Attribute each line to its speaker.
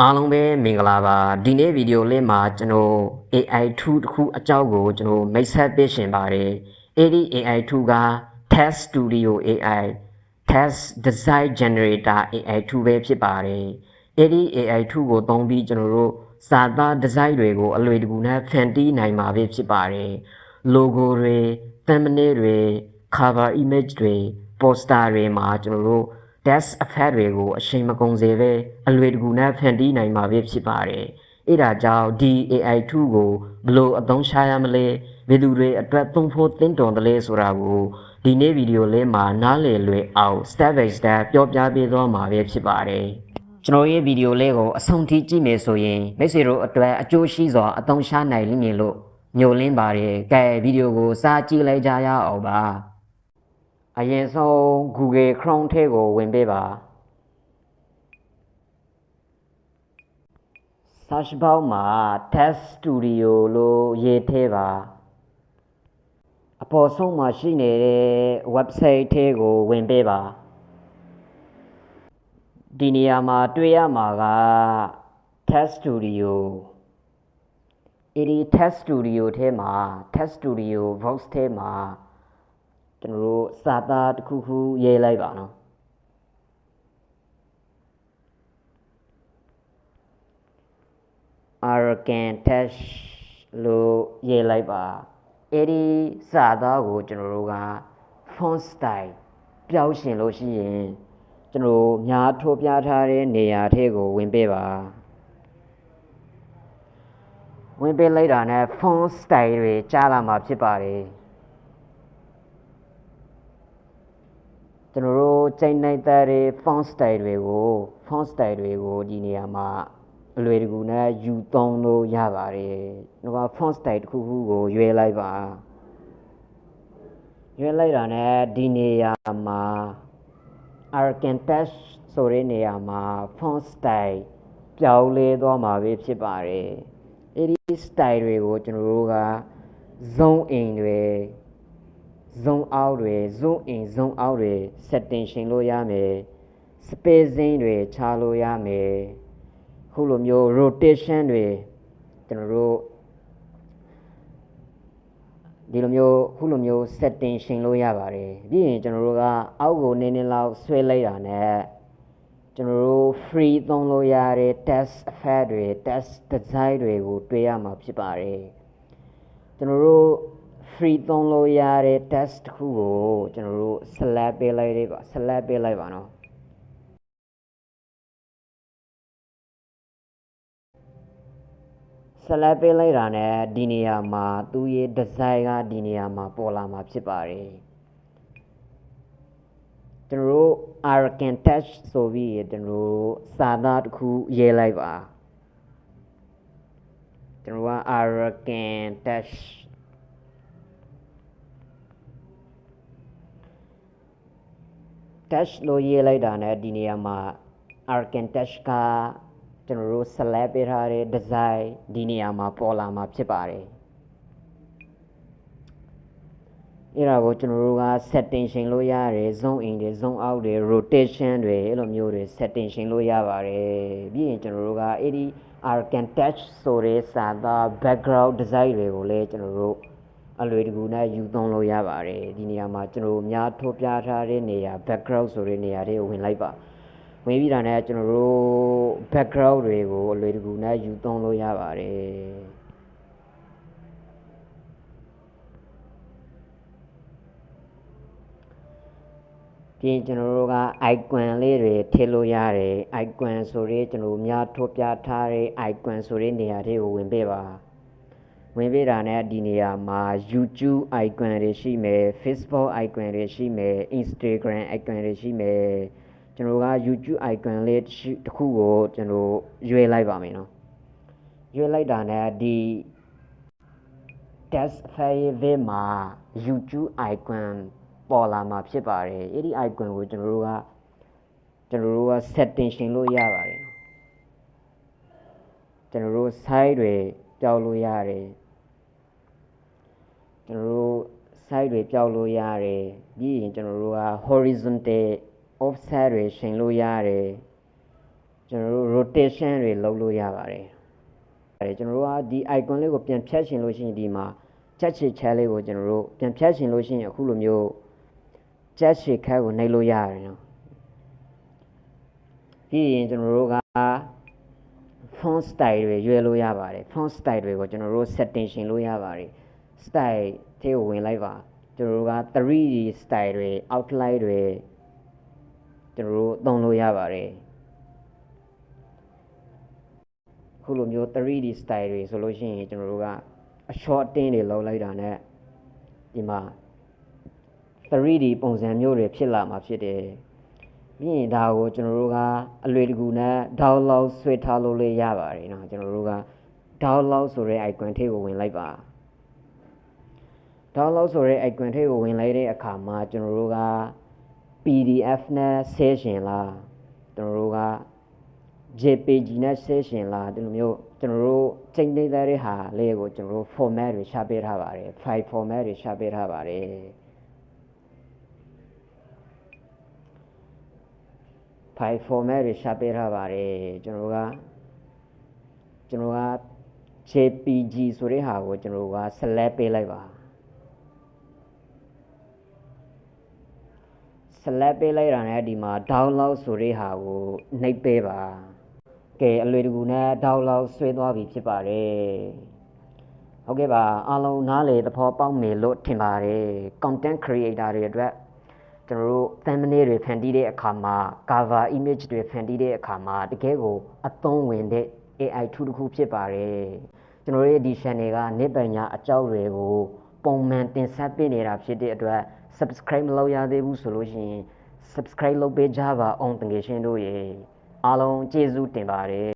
Speaker 1: အားလုံးပဲမင်္ဂလာပါဒီနေ့ဗီဒီယိုလေးမှာကျွန်တော် AI 2တစ်ခုအကြောင်းကိုကျွန်တော်မိတ်ဆက်ပေးရှင်ပါတယ်အဲ့ဒီ AI 2 က Test Studio AI Test Design Generator AI 2 ပဲဖြစ်ပါတယ်အဲ့ဒီ AI 2 ကိုသုံးပြီးကျွန်တော်တို့စာသား design တွေကိုအလွယ်တကူနဲ့ဖန်တီးနိုင်မှာပဲဖြစ်ပါတယ် logo တွေ thumbnail တွေ cover image တွေ poster တွေမှာကျွန်တော်တို့ desk effect တွေကိုအချိန်မကုန်စေပဲအလွယ်တကူနဲ့ဖန်တီးနိုင်မှာပဲဖြစ်ပါတယ်။အဲဒါကြောင့်ဒီ AI2 ကိုဘယ်လိုအသုံးချရမလဲဘယ်သူတွေအတွက်သုံးဖို့သင့်တော်တယ်လဲဆိုတာကိုဒီနေ့ဗီဒီယိုလေးမှာနားလည်လွယ်အောင် step by step ပြောပြပေးသွားမှာပဲဖြစ်ပါတယ်။ကျွန်တော်ရဲ့ဗီဒီယိုလေးကိုအဆုံးထိကြည့်မယ်ဆိုရင်မိတ်ဆွေတို့အတွက်အကျိုးရှိစွာအသုံးချနိုင်လိမ့်မယ်လို့ညွှန်လင်းပါတယ်။ကဲဗီဒီယိုကိုစာကြည့်လိုက်ကြရအောင်ပါ။ အရင်ဆုံး Google Chrome ထဲကိုဝင်ပေးပါ search bar မှာ test studio လို့ရေးထည့်ပါအပေါ်ဆုံးမှာရှိနေတဲ့ website ထဲကိုဝင်ပေးပါဒီနေရာမှာတွေ့ရမှာက test studio အဲ့ဒီ test studio ထဲမှာ test studio box ထဲမှာ ကျွန်တော်တို့စာသားတစ်ခုခုရေးလိုက်ပါနော် arrogant touch လို့ရေးလိုက်ပါအဲ့ဒီစာသားကိုကျွန်တော်တို့က font style ပြောင်းရှင်လို့ရှိရင်ကျွန်တော်တို့များထိုးပြထားတဲ့နေရာထဲကိုဝင်ပေးပါဝင်ပေးလိုက်တာနဲ့ font style တွေကြားလာမှာဖြစ်ပါတယ် ကျွန်တော်တို့ချိန်နိုင်တဲ့ font style တွေကို font style တွေကိုဒီနေရာမှာအလွယ်တကူနဲ့ယူသုံးလို့ရပါတယ်။ဒီက font style တစ်ခုခုကိုရွေးလိုက်ပါ။ရွေးလိုက်တာနဲ့ဒီနေရာမှာ Arcan Touch ဆိုတဲ့နေရာမှာ font style ပြောင်းလဲသွားမှာပဲဖြစ်ပါတယ်။အဲဒီ style တွေကိုကျွန်တော်တို့က zone in တွေ zone out တွေ zone in zone out တွေ setting ရှင်လို့ရမယ် spacing တွေခြားလို့ရမယ်ခုလိုမျိုး rotation တွေကျွန်တော်တို့ဒီလိုမျိုးခုလိုမျိုး setting ရှင်လို့ရပါတယ်ပြီးရင်ကျွန်တော်တို့ကအောက်ကိုနည်းနည်းလောက်ဆွဲလိုက်တာနဲ့ကျွန်တော်တို့ free သုံးလို့ရတဲ့ test effect တွေ test design တွေကိုတွေ့ရမှာဖြစ်ပါတယ်ကျွန်တော်တို့ free သုံးလို့ရတဲ့ test တစ်ခုကိုကျွန်တော်တို့ select ပေးလိုက်လေးပါ select ပေးလိုက်ပါနော်ဆက်လက်ပေးလိုက်တာနဲ့ဒီနေရာမှာသူ့ရဲ့ design ကဒီနေရာမှာပေါ်လာမှာဖြစ်ပါတယ်ကျွန်တော်တို့ arrogant touch ဆိုပြီးကျွန်တော်တို့စာသားတစ်ခုရေးလိုက်ပါကျွန်တော်က arrogant touch touch လို့ရေးလိုက်တာနဲ့ဒီနေရာမှာ arrogant touch ကကျွန်တော်တို့ select ပေးထားတဲ့ design ဒီနေရာမှာပေါ်လာမှာဖြစ်ပါတယ်အဲ့ဒါကိုကျွန်တော်တို့က setting ရှင်လို့ရတယ် zone in တွေ zone out တွေ rotation တွေအဲ့လိုမျိုးတွေ setting ရှင်လို့ရပါတယ်ပြီးရင်ကျွန်တော်တို့ကအဲ့ဒီ arcan touch ဆိုတဲ့စာသား background design တွေကိုလည်းကျွန်တော်တို့ အလွယ်တကူနဲ့ယူသုံးလို့ရပါတယ်ဒီနေရာမှာကျွန်တော်တို့များထိုးပြထားတဲ့နေရာ background ဆိုတဲ့နေရာတွေကိုဝင်လိုက်ပါဝင်ပြီးတာနဲ့ကျွန်တော်တို့ background တွေကိုအလွယ်တကူနဲ့ယူသုံးလို့ရပါတယ်ပြင်ကျွန်တော်တို့က icon လေးတွေထည့်လို့ရတယ် icon ဆိုရဲကျွန်တော်များထုတ်ပြထားတဲ့ icon ဆိုတဲ့နေရာတွေကိုဝင်ပေးပါ ဝင်ပေးတာနဲ့ဒီနေရာမှာ YouTube icon တွေရှိမယ် Facebook icon တွေရှိမယ် Instagram icon တွေရှိမယ်ကျွန်တော်က YouTube icon လေးတစ်ခုကိုကျွန်တော်ရွေးလိုက်ပါမယ်နော်ရွေးလိုက်တာနဲ့ဒီ test file မှာ YouTube icon ပေါ်လာမှာဖြစ်ပါတယ်အဲ့ဒီ icon ကိုကျွန်တော်တို့ကကျွန်တော်တို့က setting ရှင်လို့ရပါတယ်နော်ကျွန်တော်တို့ site တွေကြောက်လို့ရတယ် ကျွန်တော်တို့ site တွေကြောက်လို့ရတယ်ပြီးရင်ကျွန်တော်တို့က horizontal offset တွေရှင်လို့ရတယ်ကျွန်တော်တို့ rotation တွေလုပ်လို့ရပါတယ်အဲကျွန်တော်တို့ကဒီ icon လေးကိုပြန်ဖြတ်ရှင်လို့ရှိရင်ဒီမှာချက်ချစ်ချဲလေးကိုကျွန်တော်တို့ပြန်ဖြတ်ရှင်လို့ရှိရင်အခုလိုမျိုးချက်ချစ်ခဲကိုနှိပ်လို့ရတယ်နော်ပြီးရင်ကျွန်တော်တို့က font style တွေရွေးလို့ရပါတယ် font style တွေကိုကျွန်တော်တို့ setting ရှင်လို့ရပါတယ် style ထဲကိုဝင်လိုက်ပါကျွန်တော်တို့က 3D style တွေ outline တွေကျွန်တော်တို့သုံးလို့ရပါတယ်ခုလိုမျိုး 3D style တွေဆိုလို့ရှိရင်ကျွန်တော်တို့ကအရှော့အတင်းတွေလောက်လိုက်တာ ਨੇ ဒီမှာ 3D ပုံစံမျိုးတွေဖြစ်လာမှာဖြစ်တယ်ပြီးရင်ဒါကိုကျွန်တော်တို့ကအလွယ်တကူနဲ့ download ဆွဲထားလို့လည်းရပါတယ်เนาะကျွန်တော်တို့က download ဆိုတဲ့ icon ထဲကိုဝင်လိုက်ပါ download ဆိုတဲ့ icon ထဲကိုဝင်လိုက်တဲ့အခါမှာကျွန်တော်တို့က PDF နဲ့ session လားကျွန်တော်တို့က JPG နဲ့ session လားဒီလိုမျိုးကျွန်တော်တို့ချိန်နေတဲ့ဟာလေးကိုကျွန်တော်တို့ format တွေရှာပေးထားပါတယ် file format တွေရှာပေးထားပါတယ် file format တွေရှာပေးထားပါတယ်ကျွန်တော်တို့ကကျွန်တော်က JPG ဆိုတဲ့ဟာကိုကျွန်တော်တို့က select ပေးလိုက်ပါ select ပေးလိုက်တာနဲ့ဒီမှာ download ဆိုတဲ့ဟာကိုနှိပ်ပေးပါကဲအလွယ်တကူနဲ့ download ဆွဲသွားပြီဖြစ်ပါတယ်ဟုတ်ကဲ့ပါအားလုံးနားလေသဘောပေါက်မယ်လို့ထင်ပါတယ် content creator တွေအတွက်ကျွန်တော်တို့ thumbnail တွေဖန်တီးတဲ့အခါမှာ cover image တွေဖန်တီးတဲ့အခါမှာတကယ်ကိုအသုံးဝင်တဲ့ AI tool တစ်ခုဖြစ်ပါတယ်ကျွန်တော်ရဲ့ဒီ channel ကနေပညာအကြောင်းတွေကို ပုံမှန်တင်ဆက်ပေးနေတာဖြစ်တဲ့အတွက် subscribe မလုပ်ရသေးဘူးဆိုလို့ရှိရင် subscribe လုပ်ပေးကြပါအောင်တကယ်ရှင်တို့ရေအားလုံးကျေးဇူးတင်ပါတယ်